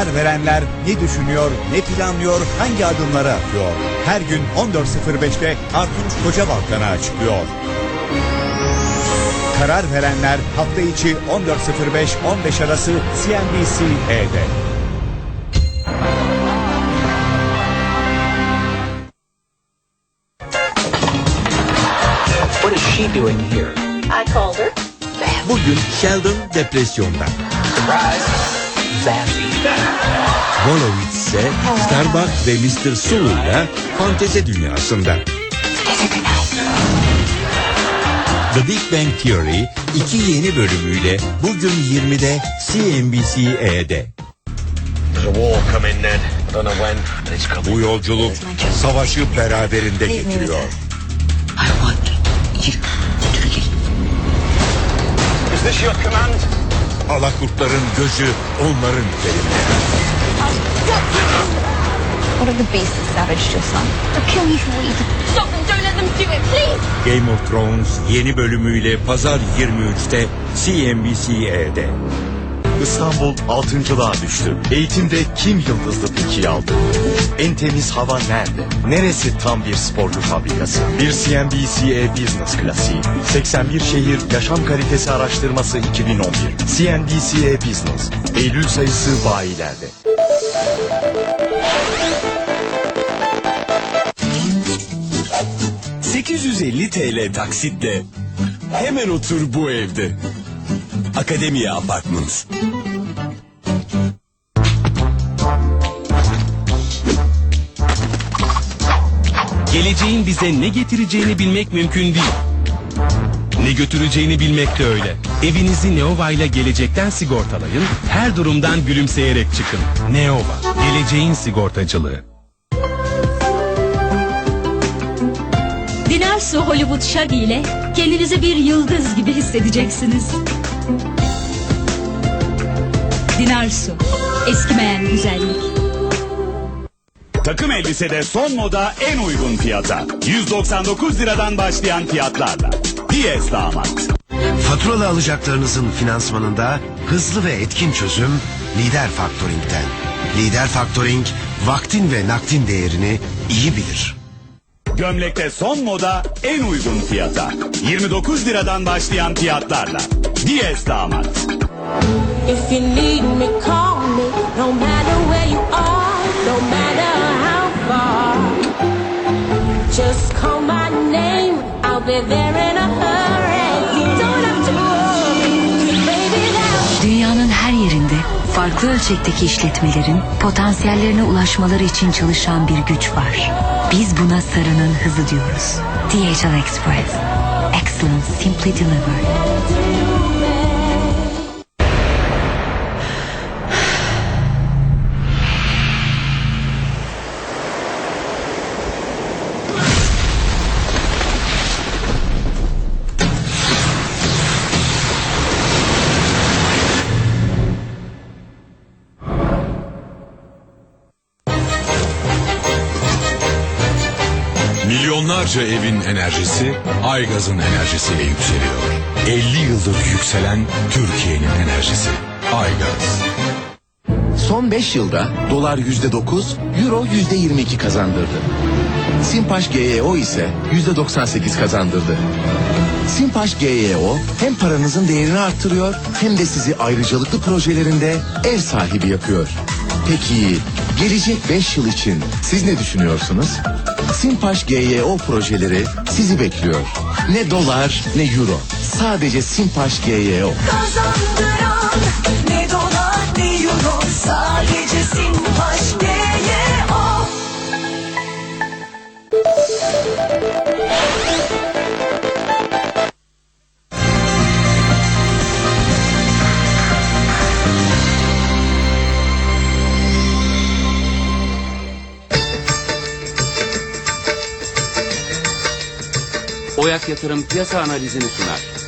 Karar verenler ne düşünüyor, ne planlıyor, hangi adımları atıyor? Her gün 14.05'te Artunç Koca Balkan'a açıklıyor. Karar verenler hafta içi 14.05-15 arası CNBC-E'de. What is she doing here? I called her. Bugün Sheldon depresyonda. Surprise! Sassy. Wolowitz ise Starbuck ve Mr. Sulu'yla fantezi dünyasında. The Big Bang Theory iki yeni bölümüyle bugün 20'de CNBC-E'de. There's a war coming, Ned. I don't know when, but it's coming. Bu yolculuk savaşı beraberinde getiriyor. I want you to leave. Is this your command? Alakurtların gözü onların üzerinde. What if the beast has savaged your son? They'll kill me for what you did. Stop them, don't let them do it, please! Game of Thrones yeni bölümüyle pazar 23'te CNBC-E'de. İstanbul altıncılığa düştü. Eğitimde kim yıldızlı peki aldı? En temiz hava nerede? Neresi tam bir sporcu fabrikası? Bir CNBC Business klasiği. 81 şehir yaşam kalitesi araştırması 2011. CNBC Business. Eylül sayısı bayilerde. TL taksitle hemen otur bu evde. Akademiye Apartments. Geleceğin bize ne getireceğini bilmek mümkün değil. Ne götüreceğini bilmek de öyle. Evinizi Neova ile gelecekten sigortalayın. Her durumdan gülümseyerek çıkın. Neova, geleceğin sigortacılığı. Dinarsu Hollywood Shaggy ile kendinizi bir yıldız gibi hissedeceksiniz. Dinarsu, eskimeyen güzellik. Takım elbisede son moda en uygun fiyata. 199 liradan başlayan fiyatlarla. Diyez damat. Faturalı alacaklarınızın finansmanında hızlı ve etkin çözüm Lider Faktoring'den. Lider Faktoring vaktin ve nakdin değerini iyi bilir. Gömlekte son moda en uygun fiyata. 29 liradan başlayan fiyatlarla. Diyez damat. If you need me, call me. No matter where you are, no matter how far. Just call my name, I'll be there in a hurry. You don't have to worry, 'cause baby, now Dünyanın her yerinde farklı ölçekteki işletmelerin potansiyellerine ulaşmaları için çalışan bir güç var. Biz buna sarının hızı diyoruz. DHL Express. Excellence simply delivered. Milyonlarca evin enerjisi Aygaz'ın enerjisiyle yükseliyor. 50 yıldır yükselen Türkiye'nin enerjisi. Aygaz. Son 5 yılda dolar %9, euro %22 kazandırdı. Simpaş GEO ise %98 kazandırdı. Simpaş GEO hem paranızın değerini arttırıyor hem de sizi ayrıcalıklı projelerinde ev sahibi yapıyor. Peki gelecek 5 yıl için siz ne düşünüyorsunuz? Simpaş GEO projeleri sizi bekliyor. Ne dolar ne euro. Sadece Simpaş GEO. kazandıran ne dolar ne euro sadece Sinpaş GYO. Oyak Yatırım piyasa analizini sunar.